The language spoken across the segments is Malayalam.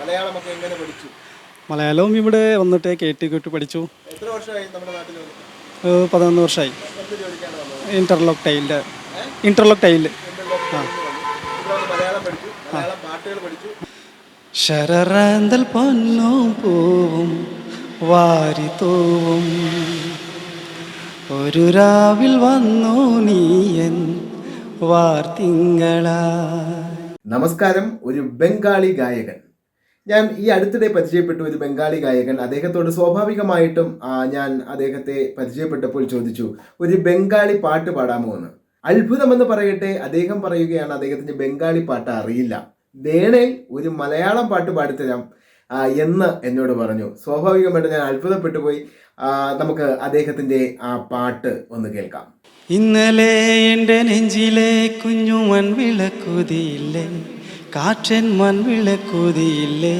മലയാളമൊക്കെ എങ്ങനെ പഠിച്ചു? മലയാളവും ഇവിടെ വന്നിട്ട് കേട്ട് കേട്ട് പഠിച്ചു. എത്ര വർഷമായി നമ്മുടെ നാട്ടിൽ പതിനൊന്ന് വർഷമായി ഇന്റർലോക്ക് ടൈലിന്റെ ഇന്റർലോക്ക് ടൈൽ ഇവിടെ വന്ന് മലയാളം പഠിച്ചു. മലയാളം പാട്ടുകൾ പഠിച്ചു. ശരറാന്തൽ പൊന്നും പൂവും വാരിത്തൂവും ഒരു രാവിൽ വന്നു നീയൻ വാർത്തിങ്കളായി നമസ്കാരം ഒരു ബംഗാളി ഗായകൻ. ഞാൻ ഈ അടുത്തിടെ പരിചയപ്പെട്ടു ഒരു ബംഗാളി ഗായകൻ അദ്ദേഹത്തോട് സ്വാഭാവികമായിട്ടും ഞാൻ അദ്ദേഹത്തെ പരിചയപ്പെട്ടപ്പോൾ ചോദിച്ചു ഒരു ബംഗാളി പാട്ട് പാടാമോ എന്ന്? അത്ഭുതമെന്ന് പറയട്ടെ അദ്ദേഹം പറയുകയാണ് അദ്ദേഹത്തിന്റെ ബംഗാളി പാട്ട് അറിയില്ല. വേണേ ഒരു മലയാളം പാട്ട് പാടിത്തരാം എന്ന് എന്നോട് പറഞ്ഞു. സ്വാഭാവികമായിട്ട് ഞാൻ അത്ഭുതപ്പെട്ടു പോയി നമുക്ക് അദ്ദേഹത്തിന്റെ ആ പാട്ട് ഒന്ന് കേൾക്കാം. ഇന്നലെ എന്റെ നെഞ്ചിലെ കുഞ്ഞു മൺവിളക്കുതിയില്ലേ കാറ്റൻ മൺവിളക്കുതിയില്ലേ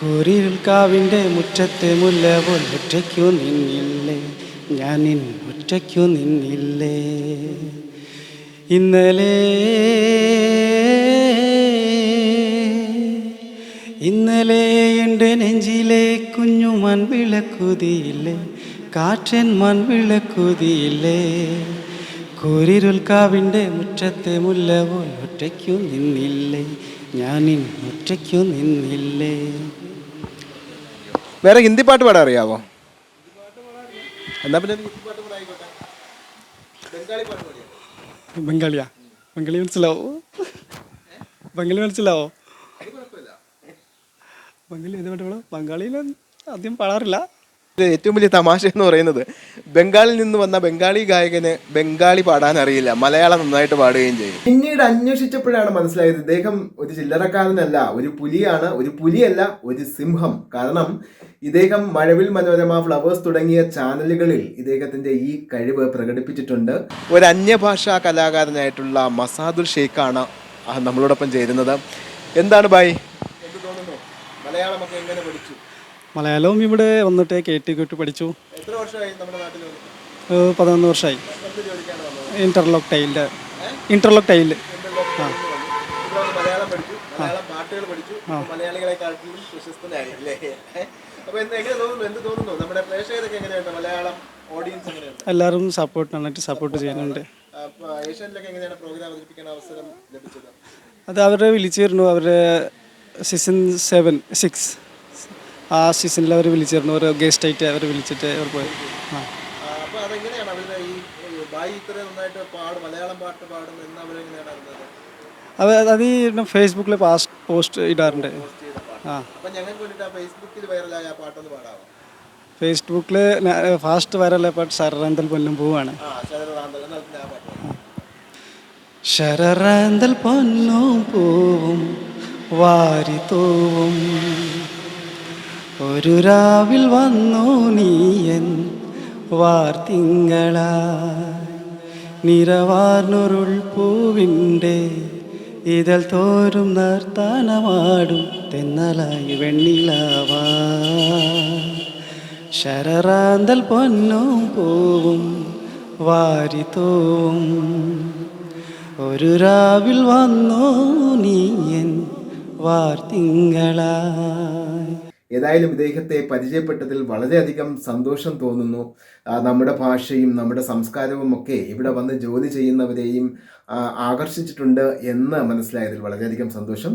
കുരിൽക്കാവിന്റെ മുറ്റത്തെ മുല്ല പോൽ ഒറ്റയ്ക്കു നിന്നില്ലേ? ഞാൻ ഒറ്റയ്ക്കു നിന്നില്ലേ? ഇന്നലെ ഇന്നലെ എന്റെ നെഞ്ചിലെ കുഞ്ഞു മൺവിളക്കുതിയില്ലേ കാറ്റൻ മൺവിളക്കുതിയില്ലേ കോരിരുൽക്കാവിന്റെ മുറ്റത്തെ മുല്ല പോൽ ഒറ്റയ്ക്കു നിന്നില്ലേ? ഞാൻ ഒറ്റയ്ക്കു നിന്നില്ലേ? വേറെ ഹിന്ദി പാട്ട് പാടാൻ അറിയാവോ? എന്നാ പിന്നെ ഒരു പാട്ട് കൂടെ ആയിക്കോട്ടെ ബംഗാളി പാട്ട് പാടിയോ? ബംഗാളിയാ? ബംഗാളി മനസ്സിലാവോ? ബംഗാളി മനസ്സിലാവോ? ബംഗാളി ഏത് പാട്ട് പാടാം? ബംഗാളിയിൽ ആദ്യം പാടാറില്ല. ഏറ്റവും വലിയ തമാശ എന്ന് പറയുന്നത് ബംഗാളിൽ നിന്ന് വന്ന ബംഗാളി ഗായകന് ബംഗാളി പാടാൻ അറിയില്ല. മലയാളം നന്നായിട്ട് പാടുകയും ചെയ്യും. പിന്നീട് അന്വേഷിച്ചപ്പോഴാണ് മനസ്സിലായത് ഇദ്ദേഹം ഒരു ചില്ലറക്കാരനല്ല ഒരു പുലിയാണ് ഒരു പുലിയല്ല ഒരു സിംഹം. കാരണം ഇദ്ദേഹം മഴവിൽ മനോരമ ഫ്ലവേഴ്സ് തുടങ്ങിയ ചാനലുകളിൽ ഇദ്ദേഹത്തിന്റെ ഈ കഴിവ് പ്രകടിപ്പിച്ചിട്ടുണ്ട്. ഒരു അന്യഭാഷാ കലാകാരനായിട്ടുള്ള മസാദുൽ ഷെയ്ഖാണ് നമ്മളോടൊപ്പം ചേരുന്നത്. എന്താണ് ബായ്? എന്ത് തോന്നുന്നു? മലയാളമൊക്കെ എങ്ങനെ പഠിച്ചു? മലയാളവും ഇവിടെ വന്നിട്ട് കേട്ട് കേട്ട് പഠിച്ചു. എത്ര വർഷമായി നമ്മുടെ നാട്ടിൽ വന്നിട്ട്? ഏഹ് പതിനൊന്ന് വർഷമായി എന്ത് ജോലിക്കാണ് വന്നത്? ഇന്റർലോക്ക് ടൈലിന്റെ ഇന്റർലോക്ക് ടൈൽ ഇവിടെ വന്ന് മലയാളം പഠിച്ചു. മലയാളം പാട്ടുകൾ പഠിച്ചു. മലയാളികളെക്കാട്ടിലും പ്രശസ്തനായി അല്ലേ അപ്പൊ എന്ത് എങ്ങനെ തോന്നുന്നു? എന്ത് തോന്നുന്നു? നമ്മുടെ പ്രേക്ഷകരൊക്കെ എങ്ങനെയുണ്ട്? മലയാളം ഓഡിയൻസ് എങ്ങനെയുണ്ട്? എല്ലാവരും സപ്പോർട്ട് നന്നായിട്ട് സപ്പോർട്ട് ചെയ്യുന്നുണ്ട്. അപ്പൊ ഏഷ്യനിലൊക്കെ എങ്ങനെയാണ് പ്രോഗ്രാം അവതരിപ്പിക്കാൻ അവസരം ലഭിച്ചത്? അത് അവരെ വിളിച്ചിരുന്നു അവരുടെ സീസൺ സെവൻ സിക്സ് ആ സീസണിൽ അവർ വിളിച്ചിരുന്നു. ഒരു ഗസ്റ്റ് ആയിട്ട് അവർ വിളിച്ചിട്ട് അവർ പോയി. ആ. ആ, അപ്പൊ അതെങ്ങനെയാണ് അവരുടെ ഈ നന്നായിട്ട് പാടും മലയാളം പാട്ട് പാടും എന്ന് അവരെങ്ങനെയാണ് അറിഞ്ഞത് അത് അത് ഈ ഫേസ്ബുക്കിൽ പാസ്റ്റ് പോസ്റ്റ് ഇടാറുണ്ട്. ആ. അപ്പൊ ഞങ്ങൾക്ക് വേണ്ടിയിട്ട് ആ ഫേസ്ബുക്കിൽ വൈറലായ ആ പാട്ടൊന്ന് പാടാമോ ഫേസ്ബുക്കിൽ ഫാസ്റ്റ് വൈറലായ പാട്ട് ശരറാന്തൽ പൊന്നും പൂവാണ്. ശരറാന്തൽ പൊന്നും പൂവും വാരിത്തൂവും ഒരു രാവിൽ വന്നു നീയൻ വാർത്തിങ്കളായി. നിറവാർന്നൊരുൾ പൂവിന്റെ ഇതൽ തോരും നർത്താനമാടും തെന്നലായി വെണ്ണിലാവാ. ശരറാന്തൽ പൊന്നും പൂവും വാരിത്തോവും ഒരു രാവിൽ വന്നു നീയൻ വാർത്തിങ്കളായി. ഏതായാലും ഇദ്ദേഹത്തെ പരിചയപ്പെട്ടതിൽ വളരെയധികം സന്തോഷം തോന്നുന്നു നമ്മുടെ ഭാഷയും നമ്മുടെ സംസ്കാരവും ഒക്കെ ഇവിടെ വന്ന് ജോലി ചെയ്യുന്നവരെയും ആകർഷിച്ചിട്ടുണ്ട് എന്ന് മനസ്സിലായതിൽ വളരെയധികം സന്തോഷം